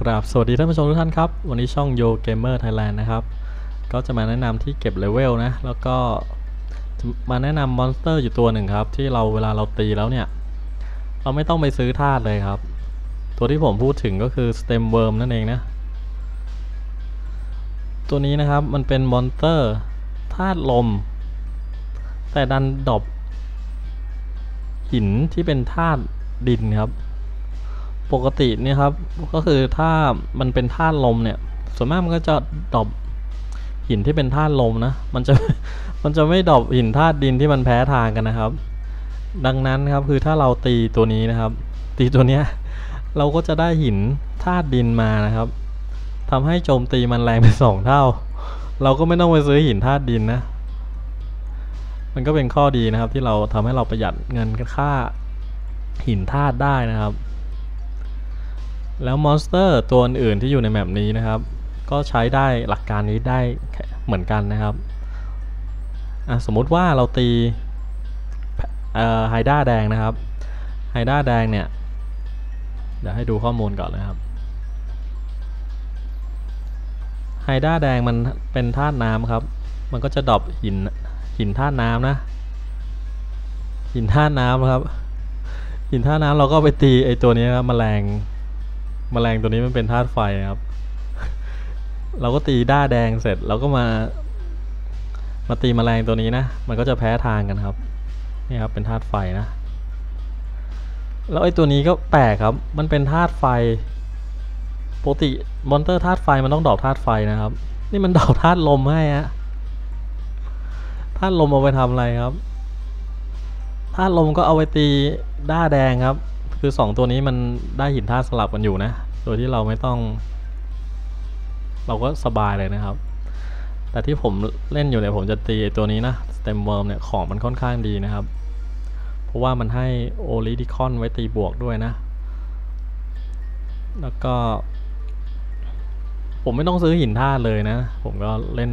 กราบสวัสดีท่านผู้ชมทุกท่านครับ วันนี้ช่อง Yo Gamer Thailand นะครับ ก็จะมาแนะนำที่เก็บเลเวลนะ แล้วก็มาแนะนำมอนสเตอร์อยู่ตัวหนึ่งครับ ที่เราเวลาเราตีแล้วเนี่ย เราไม่ต้องไปซื้อธาตุเลยครับ ตัวที่ผมพูดถึงก็คือ Stem Worm นั่นเองนะ ตัวนี้นะครับมันเป็นมอนสเตอร์ธาตุลม แต่ดันดรอปหินที่เป็นธาตุดินครับ ปกติเนี่ยครับ ก็คือถ้ามันเป็นธาตุลมเนี่ย ส่วนมากมันก็จะดรอปหินที่เป็นธาตุลมนะ มันจะมันจะไม่ดรอปหินธาตุดินที่มันแพ้ทางกันนะครับ ดังนั้นครับคือถ้าเราตีตัวนี้นะครับ ตีตัวเนี้ยเราก็จะได้หินธาตุดินมานะครับทำให้โจมตีมันแรงเป็นสองเท่า เราก็ไม่ต้องไปซื้อหินธาตุดินนะ มันก็เป็นข้อดีนะครับที่เราทำให้เราประหยัดเงินค่าหินธาตุได้นะครับ แล้วมอนสเตอร์ตัวอื่นที่อยู่ในแมปนี้นะครับ ก็ใช้ได้หลักการนี้ได้เหมือนกันนะครับสมมุติว่าเราตีไฮด้าแดงนะครับไฮด้าแดงเนี่ยเดี๋ยวให้ดูข้อมูลก่อนนะครับไฮด้าแดงมันเป็นธาตุน้ำครับ มันก็จะดรอปหินหินธาตุน้ำนะ หินธาตุน้ำครับ หินธาตุน้ำเราก็ไปตีไอตัวนี้ครับแมลง แมลงตัวนี้มันเป็นธาตุไฟครับ เราก็ตีด้าแดงเสร็จเราก็มา มาตีแมลงตัวนี้นะ มันก็จะแพ้ทางกันครับ นี่ครับเป็นธาตุไฟนะ แล้วไอ้ตัวนี้ก็แปลกครับ มันเป็นธาตุไฟ ปกติมอนเตอร์ธาตุไฟมันต้องดอกธาตุไฟนะครับ นี่มันดอกธาตุลมให้ฮะ ธาตุลมเอาไปทำอะไรครับ ธาตุลมก็เอาไปตีด้าแดงครับคือสองตัวนี้มันได้หินธาตุสลับกันอยู่นะ โดยที่เราไม่ต้อง เราก็สบายเลยนะครับ แต่ที่ผมเล่นอยู่เนี่ยผมจะตีตัวนี้นะ Stem Worm เนี่ยของมันค่อนข้างดีนะครับ เพราะว่ามันให้โอลิดิคอนไว้ตีบวกด้วยนะ แล้วก็ ผมไม่ต้องซื้อหินธาตุเลยนะ ผมก็เล่น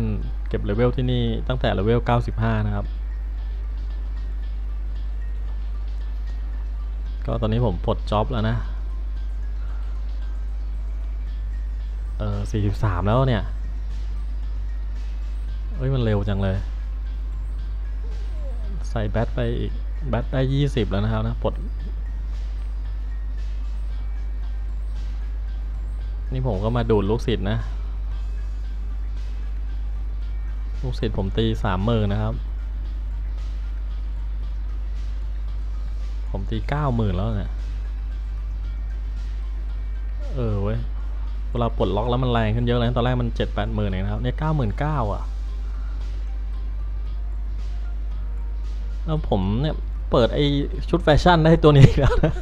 เก็บเลเวลที่นี่ตั้งแต่เลเวล 95 นะครับก็ตอนนี้ผมปลดจ็อบแล้วนะ เออ43แล้วเนี่ยเฮ้ย มันเร็วจังเลย ใส่แบตไปอีก แบตได้20แล้วนะครับนะปลดนี่ผมก็มาดูดลูกศิษย์นะ ลูกศิษย์ผมตีสามหมื่นนะครับ ผมตีเก้าหมื่นแล้วเนี่ย เออเว้ย เวลาปลดล็อกแล้วมันแรงขึ้นเยอะเลยตอนแรกมันเจ็ดแปดหมื่นเองนะครับเนี่ยเก้าหมื่นเก้าอะแล้วผมเนี่ยเปิดไอชุดแฟชั่นได้ตัวนี้แล้วนะ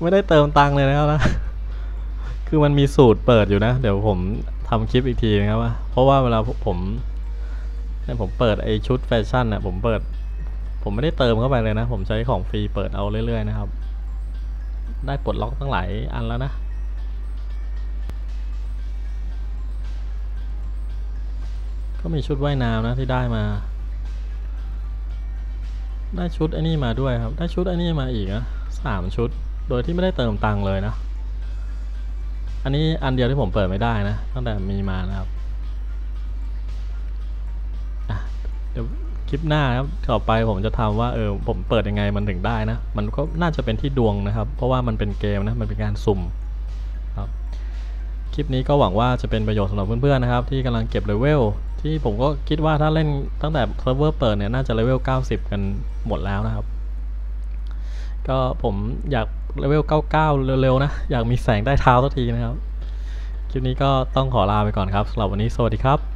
ไม่ได้เติมตังค์เลยนะครับนะคือมันมีสูตรเปิดอยู่นะ เดี๋ยวผมทำคลิปอีกทีนะครับว่าเพราะว่าเวลาผมเนี่ยผมเปิดไอชุดแฟชั่นเนี่ยผมเปิด ผมไม่ได้เติมเข้าไปเลยนะ ผมใช้ของฟรีเปิดเอาเรื่อยๆนะครับ ได้ปลดล็อกตั้งหลายอันแล้วนะ ก็มีชุดว่ายน้ำนะที่ได้มา ได้ชุดไอ้นี่มาด้วยครับ ได้ชุดไอ้นี่มาอีกนะสามชุด โดยที่ไม่ได้เติมตังค์เลยนะ อันนี้อันเดียวที่ผมเปิดไม่ได้นะ ตั้งแต่มีมานะครับเดี๋ยวคลิปหน้าครับต่อไปผมจะทำว่าเออผมเปิดยังไงมันถึงได้นะ มันก็น่าจะเป็นที่ดวงนะครับ เพราะว่ามันเป็นเกมนะมันเป็นการสุ่มครับ คลิปนี้ก็หวังว่าจะเป็นประโยชน์สำหรับเพื่อนๆนะครับ ที่กำลังเก็บเลเวล ที่ผมก็คิดว่าถ้าเล่นตั้งแต่เซิร์ฟเวอร์เปิดเนี่ย น่าจะเลเวล 90 กันหมดแล้วนะครับ ก็ผมอยากเลเวล 99 เร็วๆ นะ อยากมีแสงใต้เท้าสักทีนะครับ คลิปนี้ก็ต้องขอลาไปก่อนครับสำหรับวันนี้สวัสดีครับ